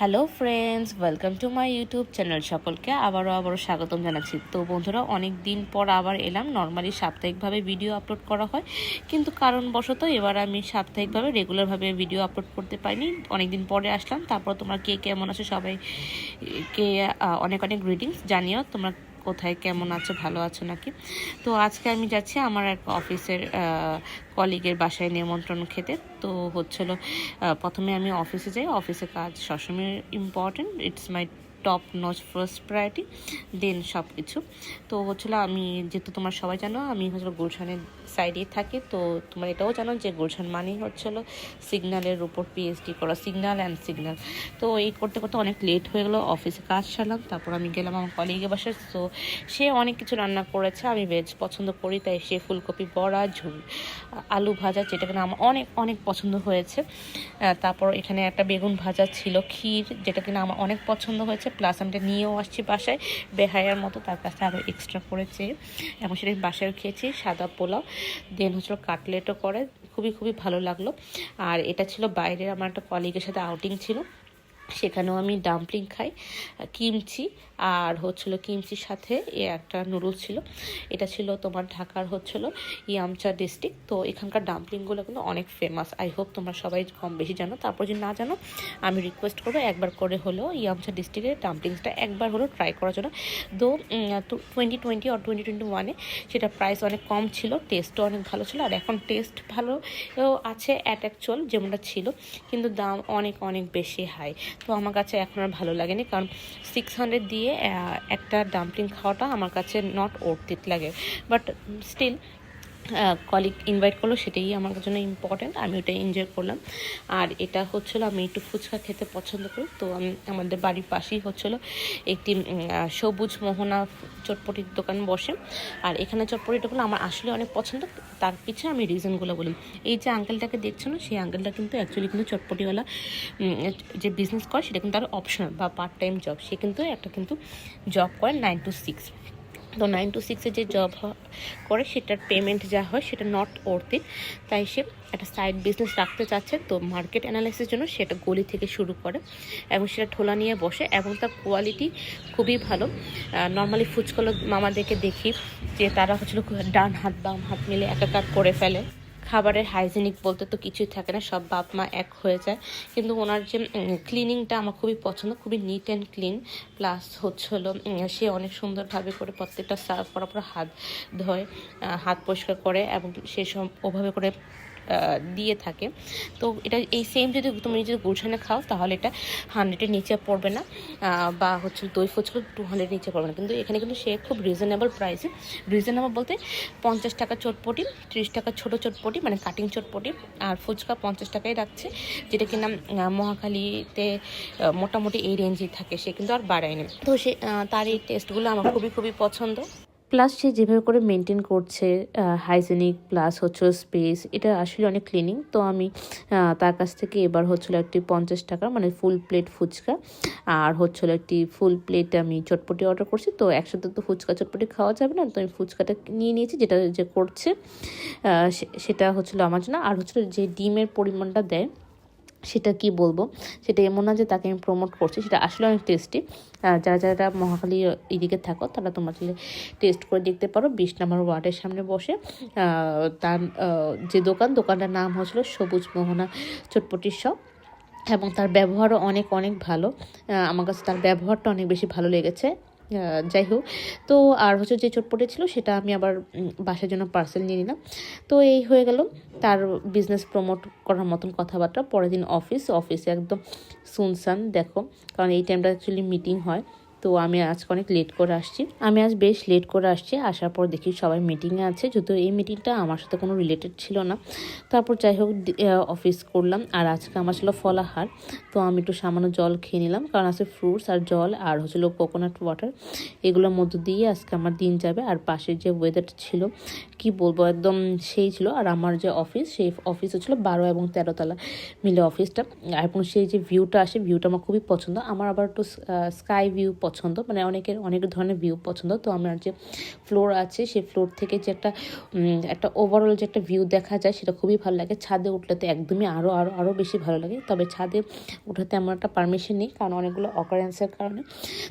Hello friends welcome to my YouTube channel সকলকে আবারও আবারও স্বাগতম জানাচ্ছি। তো বন্ধুরা, অনেক দিন পর আবার এলাম। নর্মালি সাপ্তাহিকভাবে ভিডিও আপলোড করা হয়, কিন্তু কারণবশত এবার আমি সাপ্তাহিকভাবে রেগুলারভাবে ভিডিও আপলোড করতে পারিনি। অনেক দিন পরে আসলাম। তারপর তোমরা কে কেমন আছো সবাই, কে অনেক অনেক গ্রিটিংস জানিও। তোমরা কোথায় কেমন আছো, ভালো আছো নাকি? তো আজকে আমি যাচ্ছি আমার এক অফিসের কলিগের বাসায় নিমন্ত্রণ খেতে। তো হচ্ছিল প্রথমে আমি অফিসে যাই। অফিসে কাজ সবসময় important it's my top notch first priority then সব কিছু তো হচ্ছিল আমি, যেহেতু তোমরা সবাই জানো, আমি হচ্ছিল গুলশানের সাইডেই থাকি, তো তোমরা এটাও জানো যে গুলশান মানেই হচ্ছিল সিগন্যালের উপর পিএইচডি করা সিগন্যাল অ্যান্ড সিগন্যাল তো এই করতে করতে অনেক লেট হয়ে গেলো অফিসে কাজ সারলাম, তারপর আমি গেলাম আমার কলিগের বাসায় তো সে অনেক কিছু রান্না করেছে, আমি ভেজ পছন্দ করি, তাই সে ফুলকপি, বড়া, ঝুল, আলু ভাজা, যেটা কিনা আমার অনেক অনেক পছন্দ হয়েছে। তারপর এখানে একটা বেগুন ভাজা ছিল, ক্ষীর, যেটা কিনা আমার অনেক পছন্দ হয়েছে প্লাস আমি এটা নিয়েও আসছি বাসায়। বেহায়ার মতো তার কাছে আরও এক্সট্রা করেছে। এবং সেটা আমি বাসায়ও খেয়েছি, সাদা পোলাও দেন হচ্ছিল কাটলেটও করে। খুবই খুবই ভালো লাগল। আর এটা ছিল বাইরের, আমার একটা কলিগের সাথে আউটিং ছিল। সেখানেও আমি ডাম্পলিং খাই কিমচি আর হচ্ছিল কিমচির সাথে এ একটা নুডলস ছিল। এটা ছিল তোমার ঢাকার হচ্ছিল ইয়ামচা ডিস্ট্রিক্ট তো এখানকার ডাম্পলিংগুলো কিন্তু অনেক ফেমাস আই হোপ তোমরা সবাই কম বেশি জানো। তারপর যদি না জানো, আমি রিকোয়েস্ট করব একবার করে হলেও ইয়ামচা ডিস্ট্রিক্টের ডাম্পলিংসটা একবার হলেও ট্রাই করার জন্য। দো টোয়েন্টি টোয়েন্টি আর টোয়েন্টি টোয়েন্টি ওয়ানে সেটা প্রাইস অনেক কম ছিল টেস্টও অনেক ভালো ছিল, আর এখন টেস্ট ভালো আছে অ্যাট অ্যাকচুয়াল যেমনটা ছিল, কিন্তু দাম অনেক অনেক বেশি হাই তো আমার কাছে এখন আর ভালো লাগেনি, কারণ সিক্স হান্ড্রেড দিয়ে একটা ডাম্পলিং খাওয়াটা আমার কাছে নট অর্থিত লাগে। বাট স্টিল কলিগ ইনভাইট করল, সেটাই আমার জন্য ইম্পর্ট্যান্ট আমি ওটা এনজয় করলাম। আর এটা হচ্ছিল, আমি একটু ফুচকা খেতে পছন্দ করি, তো আমি, আমাদের বাড়ির পাশেই হচ্ছিল একটি সবুজ মোহনা চটপটির দোকান বসে। আর এখানে চটপটিটা হলো আমার আসলে অনেক পছন্দ, তার পিছনে আমি রিজনগুলো বলি। এই যে আঙ্কেলটাকে দেখছ না, সেই আঙ্কেলটা কিন্তু অ্যাকচুয়ালি কিন্তু চটপটিওয়ালা যে বিজনেস করে, সেটা কিন্তু আর অপশনাল বা পার্ট টাইম জব সে কিন্তু একটা কিন্তু জব করে নাইন টু সিক্স তো নাইন টু সিক্সে যে জব করে সেটার পেমেন্ট যা হয় সেটা নট অর্থিক তাই সে একটা সাইড বিজনেস রাখতে চাচ্ছে, তো মার্কেট অ্যানালাইসিসের জন্য সেটা গলি থেকে শুরু করে এবং সেটা ঠোলা নিয়ে বসে এবং তার কোয়ালিটি খুবই ভালো। নর্মালি ফুচকলো মামাদেরকে দেখি যে তারা হচ্ছিল ডান হাত বাম হাত মিলে একাকার করে ফেলে। খাবারের হাইজেনিক বলতে তো কিছুই থাকে না, সব বাপ মা এক হয়ে যায়। কিন্তু ওনার যে ক্লিনিংটা আমার খুবই পছন্দ, খুবই নিট অ্যান্ড ক্লিন প্লাস হচ্ছে হলো সে অনেক সুন্দরভাবে করে প্রত্যেকটা সার্ভ করার পর হাত ধোয় হাত পরিষ্কার করে এবং সে সব, ওভাবে করে দিয়ে থাকে। তো এটা এই সেম যদি তুমি যদি গুলশানে খাও, তাহলে এটা হান্ড্রেডের নিচে পড়বে না। বা হচ্ছে দই ফুচকা টু হান্ড্রেড নিচে পড়বে না। কিন্তু এখানে কিন্তু সে খুব রিজনেবল প্রাইসে রিজনেবল বলতে পঞ্চাশ টাকা চটপটি, ত্রিশ টাকা ছোটো চটপটি মানে কাটিং চটপটি, আর ফুচকা পঞ্চাশ টাকাই রাখছে। যেটা কিনা মহাখালীতে মোটামুটি এই রেঞ্জেই থাকে। সে কিন্তু আর বাড়ায়নি। তো সে তার এই টেস্টগুলো আমার খুবই খুবই পছন্দ। প্লাস সে যেভাবে করে মেনটেন করছে হাইজেনিক প্লাস হচ্ছে স্পেস এটা আসলে অনেক ক্লিনিং তো আমি তার কাছ থেকে এবার হচ্ছিল একটি পঞ্চাশ টাকা মানে ফুল প্লেট ফুচকা। আর হচ্ছিল একটি ফুল প্লেট আমি চটপটি অর্ডার করছি। তো একসাথে তো ফুচকা চটপটি খাওয়া যাবে না। তো আমি ফুচকাটা নিয়ে নিয়েছি, যেটা যে করছে সেটা হচ্ছিল আমার জন্য। আর হচ্ছিল যে ডিমের পরিমাণটা দেয় সেটা কি বলব? সেটা এমন না যে তাকে আমি প্রমোট করছি, সেটা আসলে অনেক টেস্টি যারা যারা মহাকালী এদিকে থাকো, তারা তোমরা চাইলে টেস্ট করে দেখতে পারো। বিশ নম্বর ওয়ার্ডের সামনে বসে তার যে দোকান, দোকানটার নাম হচ্ছিল সবুজ মোহনা চটপটির শপ এবং তার ব্যবহারও অনেক অনেক ভালো। আমার কাছে তার ব্যবহারটা অনেক বেশি ভালো লেগেছে। যাই হোক। তো আর হচ্ছে যে চটপটে ছিল, সেটা আমি আবার বাসার জন্য পার্সেল নিয়ে নিলাম। তো এই হয়ে গেল তার বিজনেস প্রমোট করার মতন কথাবার্তা। পরের দিন অফিস অফিসে একদম সুনসান দেখো। কারণ এই টাইমটা অ্যাকচুয়ালি মিটিং হয়। তো আমি আজকে অনেক লেট করে আসছি। আমি আজ বেশ লেট করে আসছি, আসার পর দেখি সবাই মিটিংয়ে আছে, যদিও এই মিটিংটা আমার সাথে কোনো রিলেটেড ছিল না। তারপর যাই হোক অফিস করলাম, আর আজকে আমার ছিল ফলাহার। তো আমি একটু সামান্য জল খেয়ে নিলাম, কারণ আছে ফ্রুটস আর জল, আর হচ্ছিল কোকোনাট ওয়াটার এগুলোর মধ্য দিয়ে আজকে আমার দিন যাবে, আর পাশের যে ওয়েদারটা ছিল, কি বলব, একদম সেই ছিল। আর আমার যে অফিস সেই অফিস হচ্ছিল বারো এবং তেরো তলা মিলে অফিসটা এবং সেই যে ভিউটা আসে ভিউটা আমার খুবই পছন্দ। আমার আবার একটু স্কাই ভিউ মানে অনেকের অনেক ধরনের ভিউ পছন্দ। তো আমার যে ফ্লোর আছে, সেই ফ্লোর থেকে যে একটা একটা ওভারঅল যে একটা ভিউ দেখা যায়, সেটা খুবই ভালো লাগে। ছাদে উঠলে তো একদমই আরও আরও আরও বেশি ভালো লাগে। তবে ছাদে উঠাতে আমার একটা পারমিশন নেই, কারণ অনেকগুলো অকারেন্সের কারণে।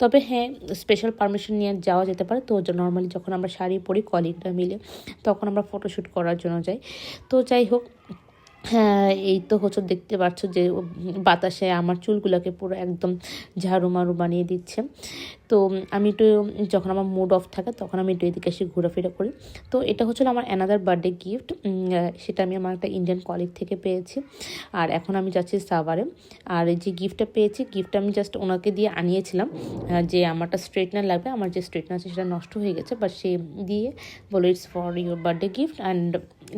তবে হ্যাঁ স্পেশাল পারমিশন নিয়ে যাওয়া যেতে পারে। তো নর্মালি যখন আমরা শাড়ি পরি কলিগরা মিলে, তখন আমরা ফটোশ্যুট করার জন্য যাই। তো যাই হোক হ্যাঁ এই তো হচ্ছে দেখতে পাচ্ছ যে বাতাসে আমার চুলগুলোকে পুরো একদম ঝাড়ু মারু বানিয়ে দিচ্ছে। তো আমি একটু যখন আমার মুড অফ থাকে তখন আমি একটু এদিকে এসে ঘোরাফেরা করি। তো এটা হচ্ছিল আমার অ্যানাদার বার্থডে গিফট সেটা আমি আমার একটা ইন্ডিয়ান কলিগ থেকে পেয়েছি। আর এখন আমি যাচ্ছি সাভারে। আর যে গিফটটা পেয়েছি গিফটটা আমি জাস্ট ওনাকে দিয়ে আনিয়েছিলাম যে আমারটা স্ট্রেটনার লাগবে। আমার যে স্ট্রেটনার আছে সেটা নষ্ট হয়ে গেছে বাট সে দিয়ে বলো it's for your birthday gift and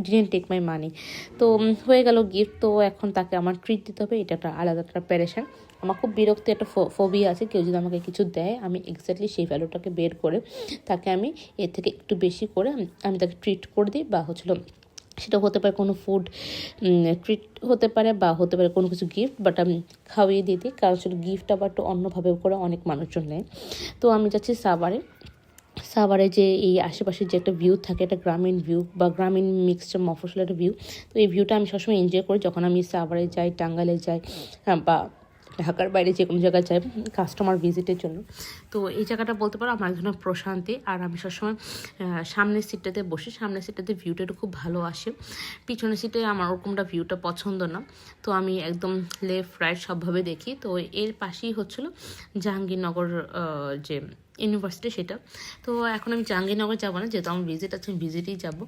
didn't take my money তো হয়ে গেল গিফট তো এখন তাকে আমার ট্রিট দিতে হবে, এটা একটা আলাদা একটা প্যারেশান আমার খুব বিরক্ত, একটা ফোবিয়া আছে, কেউ যদি আমাকে কিছু দেয়, আমি এক্স্যাক্টলি সেই ভ্যালুটাকে বের করে তাকে আমি এর থেকে একটু বেশি করে আমি- তাকে ট্রিট করে দিই, বা হচ্ছিল, সেটা হতে পারে কোনো ফুড ট্রিট হতে পারে, বা হতে পারে কোনো কিছু গিফট বাট আমি খাওয়িয়ে দিয়ে দিই, কারণ সেটা গিফট আবার একটু অন্যভাবে করে অনেক মানুষজন নেয়। তো আমি যাচ্ছি সাভারে সাভারে যে এই আশেপাশে যে একটা ভিউ থাকে একটা গ্রামীণ ভিউ বা গ্রামীণ মিক্সচার মফসল একটা ভিউ তো এই ভিউটা আমি সবসময় এনজয় করি যখন আমি সাভারে যাই টাঙ্গালে যাই হ্যাঁ, বা ঢাকার বাইরে যে কোনো জায়গায় যাই কাস্টমার ভিজিটের জন্য। তো এই জায়গাটা বলতে পারো আমার ধরনের প্রশান্তি আর আমি সবসময় সামনের সিটটাতে বসি সামনের সিটটাতে ভিউটা একটু খুব ভালো আসে। পিছনের সিটে আমার ওরকমটা ভিউটা পছন্দ না। তো আমি একদম লেফট রাইট সবভাবে দেখি। তো এর পাশেই হচ্ছিল জাহাঙ্গীরনগর যে ইউনিভার্সিটি সেটা। তো এখন আমি জাহাঙ্গীরনগর যাব না, যেহেতু আমার ভিজিট আছে, আমি ভিজিটেই যাব।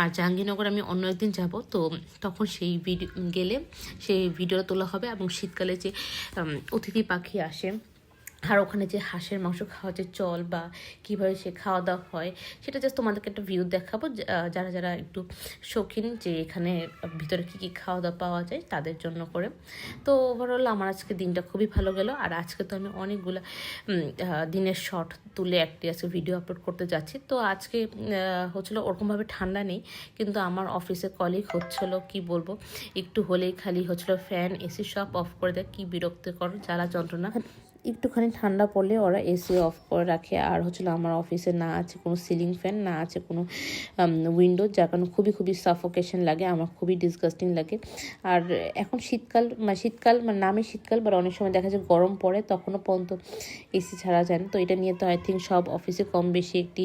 আর জাহাঙ্গীরনগর আমি অন্য একদিন যাব, তো তখন সেই ভিডিও গেলে সেই ভিডিওটা তোলা হবে এবং শীতকালে যে অতিথি পাখি আসে আর ওখানে যে হাঁসের মাংস খাওয়া, যে চল বা কীভাবে সে খাওয়া দাওয়া হয়, সেটা জাস্ট তোমাদেরকে একটা ভিউ দেখাবো যারা যারা একটু শৌখিন যে এখানে ভিতরে কী কী খাওয়া দাওয়া পাওয়া যায় তাদের জন্য করে। তো ওভারঅল আমার আজকে দিনটা খুবই ভালো গেল, আর আজকে তো আমি অনেকগুলো দিনের শর্ট তুলে একটি আজকে ভিডিও আপলোড করতে যাচ্ছি। তো আজকে হচ্ছিল ওরকমভাবে ঠান্ডা নেই, কিন্তু আমার অফিসে কলিগ হচ্ছিল, কি বলব, একটু হলেই খালি হচ্ছিল ফ্যান এসি সব অফ করে দেয়, কি বিরক্তিকর, জ্বালা যন্ত্রণা। একটুখানি ঠান্ডা পড়লে ওরা এসি অফ করে রাখে। আর হচ্ছিল আমার অফিসে না আছে কোনো সিলিং ফ্যান না আছে কোনো উইন্ডো যার কারণে খুবই খুবই সাফোকেশন লাগে। আমার খুবই ডিসগাস্টিং লাগে। আর এখন শীতকাল মানে শীতকাল মানে নামে শীতকাল বাট অনেক সময় দেখা যায় গরম পড়ে, তখনও পর্যন্ত এসি ছাড়া যায় না। তো এটা নিয়ে তো আই থিঙ্ক সব অফিসে কম বেশি একটি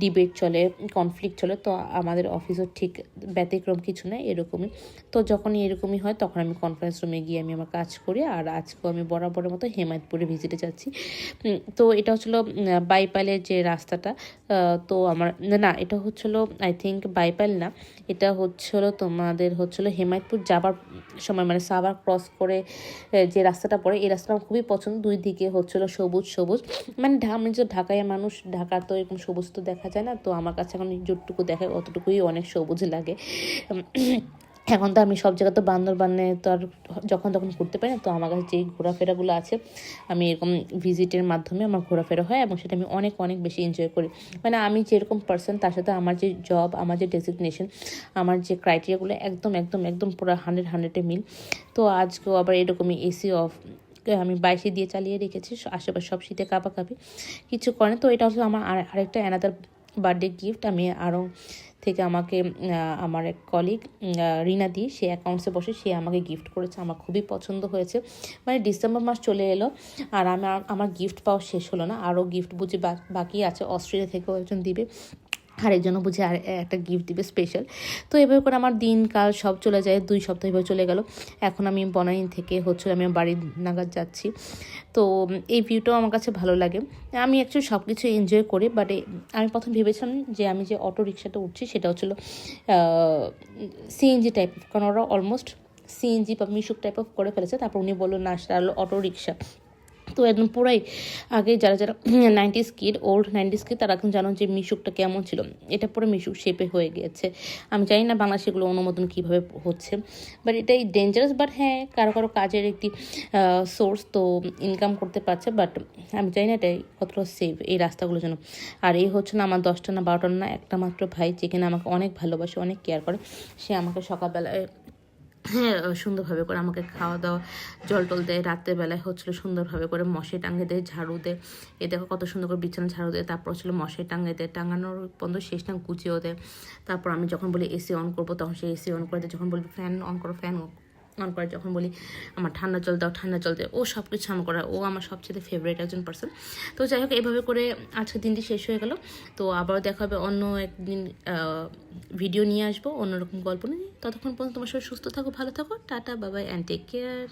ডিবেট চলে কনফ্লিক্ট চলে। তো আমাদের অফিসও ঠিক ব্যতিক্রম কিছু নয় এরকমই। তো যখনই এরকমই হয়, তখন আমি কনফারেন্স রুমে গিয়ে আমি আমার কাজ করি। আর আজকেও আমি বরাবরের মতো হেমায়তপুরে ভিজিটে যাচ্ছি। তো এটা হচ্ছিল বাইপালের যে রাস্তাটা তো আমার, না, এটা হচ্ছিল আই থিঙ্ক বাইপাল না, এটা হচ্ছিল তোমাদের হচ্ছিল হেমায়তপুর যাবার সময় মানে সাভার ক্রস করে যে রাস্তাটা পড়ে, এই রাস্তাটা আমার খুবই পছন্দ। দুই দিকে হচ্ছিল সবুজ সবুজ মানে আমি যে ঢাকায় মানুষ, ঢাকার তো এরকম সবুজ তো দেখা যায় না, তো আমার কাছে এখন যতটুকু দেখায়, অতটুকুই অনেক সবুজ লাগে। এখন তো আমি সব জায়গায় তো বান্দর বান্দরবানে তো আর যখন তখন ঘুরতে পারি না, তো আমার কাছে যেই ঘোরাফেরাগুলো আছে, আমি এরকম ভিজিটের মাধ্যমে আমার ঘোরাফেরা হয় এবং সেটা আমি অনেক অনেক বেশি এনজয় করি। মানে আমি যেরকম পার্সন তার সাথে আমার যে জব আমার যে ডেজিগনেশন আমার যে ক্রাইটেরিয়াগুলো একদম একদম একদম পুরো হান্ড্রেড হান্ড্রেডে মিল। তো আজকেও আবার এরকমই এসি অফ আমি বাইশে দিয়ে চালিয়ে রেখেছি, আশেপাশে সব শীতে কাঁপাকাঁপি, কিছু করে তো এটা হচ্ছে আমার আর আরেকটা অ্যানাদার বার্থডে গিফট আমি আরও থেকে আমাকে আমার এক কলিগ রিনা দি, সে অ্যাকাউন্টসে বসে সে আমাকে গিফট করেছে, আমার খুবই পছন্দ হয়েছে। মানে ডিসেম্বর মাস চলে এলো আর আমার আমার গিফট পাওয়া শেষ হলো না আরও গিফট বুঝি বাকি আছে, অস্ট্রেলিয়া থেকেও একজন দিবে। আরেকজনও বুঝে আর একটা গিফট দিবে স্পেশাল তো এভাবে করে আমার দিনকাল সব চলে যায়, দুই সপ্তাহ এভাবে চলে গেল। এখন আমি বনাইন থেকে হচ্ছে আমি বাড়ির নাগাদ যাচ্ছি। তো এই ভিউটাও আমার কাছে ভালো লাগে। আমি অ্যাকচুয়ালি সব কিছু এনজয় করি বাট আমি প্রথম ভেবেছিলাম যে আমি যে অটো রিক্সাটা উঠছি সেটা হচ্ছিল সিএনজি টাইপ কারণ ওরা অলমোস্ট সিএনজি বা মিশুক টাইপ অফ করে ফেলেছে। তারপর উনি বলল, না, সেটা হলো অটো রিক্সা তো একদম পুরাই আগে যারা যারা nineties kid old nineties kid তারা এখন জানো যে মিশুকটা কেমন ছিল। এটা পুরো মিশুক শেপে হয়ে গিয়েছে। আমি জানি না বাংলা সেগুলো অনুমোদন কীভাবে হচ্ছে। বাট এটাই ডেঞ্জারাস বাট হ্যাঁ কারও কারও কাজের একটি সোর্স তো ইনকাম করতে পারছে। বাট আমি জানি না এটাই কতটা সেফ এই রাস্তাগুলোর জন্য। আর এই হচ্ছে না আমার দশটা না বারোটা না একটা মাত্র ভাই, যেখানে আমাকে অনেক ভালোবাসে, অনেক কেয়ার করে। সে আমাকে সকালবেলায় হ্যাঁ সুন্দরভাবে করে আমাকে খাওয়া দাওয়া, জল টল দেয় রাত্রেবেলায় হচ্ছিল সুন্দরভাবে করে মশাই টাঙিয়ে দেয়, ঝাড়ু দেয়। এ দেখো কত সুন্দর করে বিছানা ঝাড়ু দেয়, তারপর হচ্ছিল মশাই টাঙিয়ে দেয়, টাঙানোর পর্যন্ত শেষ না, গুছিয়েও দেয়। তারপর আমি যখন বলি এসি অন করব, তখন সে এসি অন করে দেয়, যখন বলি ফ্যান অন করো ফ্যান অন করে যখন বলি, আমার ঠান্ডা জল দাও, ঠান্ডা জল দাও। ও সব কিছু আমার করা ও আমার সবচেয়ে ফেভারিট একজন পার্সন তো যাই হোক, এভাবে করে আজকের দিনটি শেষ হয়ে গেল। তো আবারও দেখা হবে অন্য একদিন ভিডিও নিয়ে আসব, অন্যরকম গল্প নিয়ে। ততক্ষণ পর্যন্ত তোমার সবাই সুস্থ থাকো, ভালো থাকো, টাটা বাবাই অ্যান্ড টেক কেয়ার